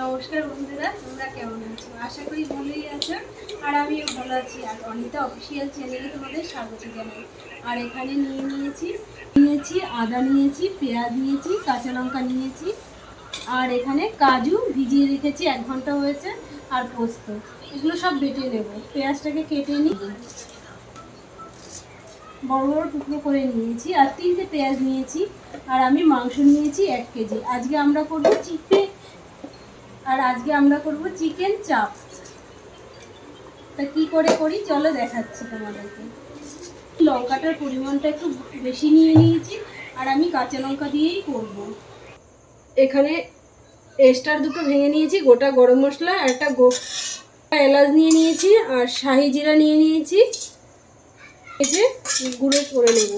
নমস্কার বন্ধুরা, তোমরা কেমন আছো? আশা করি ভালোই আছো। আর আমিও ভালো আছি। আর অনিতা অফিসিয়াল চ্যানেলে তোমাদের স্বাগত জানাই। আর এখানে নিয়ে নিয়েছি নিয়েছি, আদা নিয়েছি, পেঁয়াজ নিয়েছি, কাঁচা লঙ্কা নিয়েছি। আর এখানে কাজু ভিজিয়ে রেখেছি, এক ঘণ্টা হয়েছে, আর পোস্ত। এগুলো সব বেটে নেব। পেঁয়াজটাকে কেটে নিই বড় বড় টুকরো করে নিয়েছি। আর তিনটে পেঁয়াজ নিয়েছি। আর আমি মাংস নিয়েছি এক কেজি। আজকে আমরা করব চিপে আর আজকে আমরা করব চিকেন চাপ। তা কি করে করি? চলো দেখাচ্ছি তোমাদেরকে। লঙ্কাটার পরিমাণটা একটু বেশি নিয়ে নিয়েছি, আর আমি কাঁচা লঙ্কা দিয়েই করব। এখানে এস্টার দুটো ভেঙে নিয়েছি, গোটা গরম মশলা, আর একটা গো এলাচ নিয়ে নিয়েছি, আর শাহি জিরা নিয়ে নিয়েছি। এই গুঁড়ো করে নেব।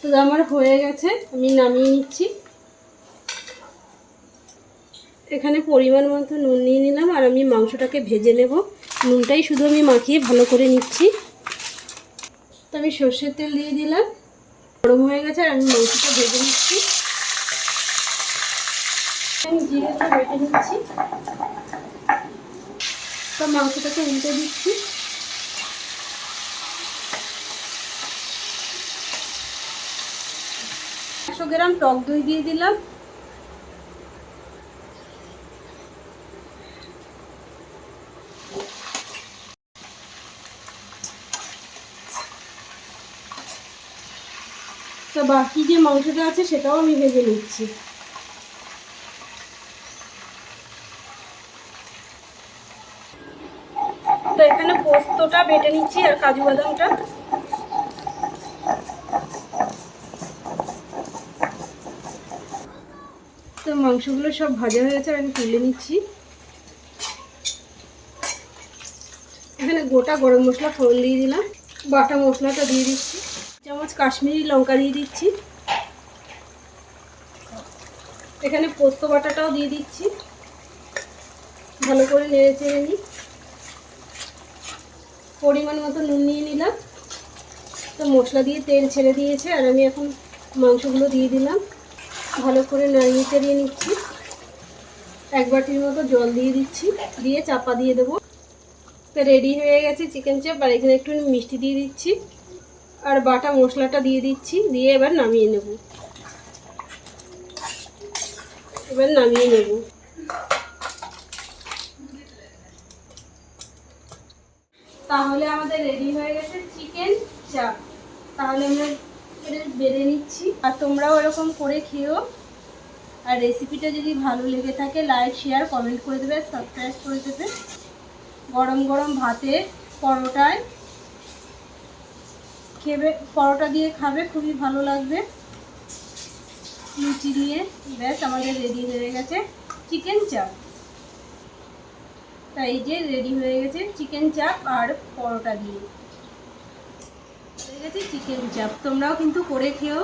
তো আমার হয়ে গেছে, আমি নামিয়ে নিচ্ছি। এখানে পরিমাণ মতো নুন নিয়ে নিলাম আর আমি মাংসটাকে ভেজে নেব। নুনটাই শুধু আমি মাখিয়ে ভালো করে নিচ্ছি। তো আমি সর্ষের তেল দিয়ে দিলাম। গরম হয়ে গেছে আর আমি মাংসটা ভেজে নিচ্ছি। আমি বেটে নিচ্ছি। মাংসটাকে উল্টে দিচ্ছি। একশো গ্রাম টক দই দিয়ে দিলাম। তো বাকি যে মাংসটা আছে সেটাও আমি ভেজে নিচ্ছি। তো এখানে পোস্তটা বেটে নিচ্ছি আর কাজু বাদামটা। তো মাংসগুলো সব ভাজা হয়ে গেছে, আর আমি তুলে নিচ্ছি। এখানে গোটা গরম মশলা ফোড়ন দিয়ে দিলাম, বাটা মশলাটা দিয়ে দিচ্ছি। চামচ কাশ্মীরি লঙ্কা দিয়ে দিচ্ছি। এখানে পোস্ত বাটাটাও দিয়ে দিচ্ছি। ভালো করে নেড়ে চেড়ে নিই। পরিমাণ মতো নুন নিয়ে নিলাম। তো মশলা দিয়ে তেল ছেড়ে দিয়েছে, আর আমি এখন মাংসগুলো দিয়ে দিলাম। ভালো করে নাড়িয়ে চাড়িয়ে নিচ্ছি। এক বাটির মতো জল দিয়ে দিচ্ছি, দিয়ে চাপা দিয়ে দেবো। তো রেডি হয়ে গেছে চিকেন চাপ আর এখানে একটু মিষ্টি দিয়ে দিচ্ছি। আর বাটা মশলাটা দিয়ে দিচ্ছি, দিয়ে এবার নামিয়ে নেব। এবার নামিয়ে নেব। তাহলে আমাদের রেডি হয়ে গেছে চিকেন চাপ। তাহলে আমরা বেড়ে নিচ্ছি। আর তোমরাও এরকম করে খেও আর রেসিপিটা যদি ভালো লেগে থাকে, লাইক, শেয়ার, কমেন্ট করে দেবে, সাবস্ক্রাইব করে দেবে। গরম গরম ভাতে পরোটায় খেবে, পরোটা দিয়ে খাবে, খুবই ভালো লাগবে। লুচি দিয়ে, ব্যাস, আমাদের রেডি হয়ে গেছে চিকেন চাপ তাই যে রেডি হয়ে গেছে চিকেন চাপ আর পরোটা দিয়ে। হয়ে গেছে চিকেন চাপ তোমরাও কিন্তু করে খেও।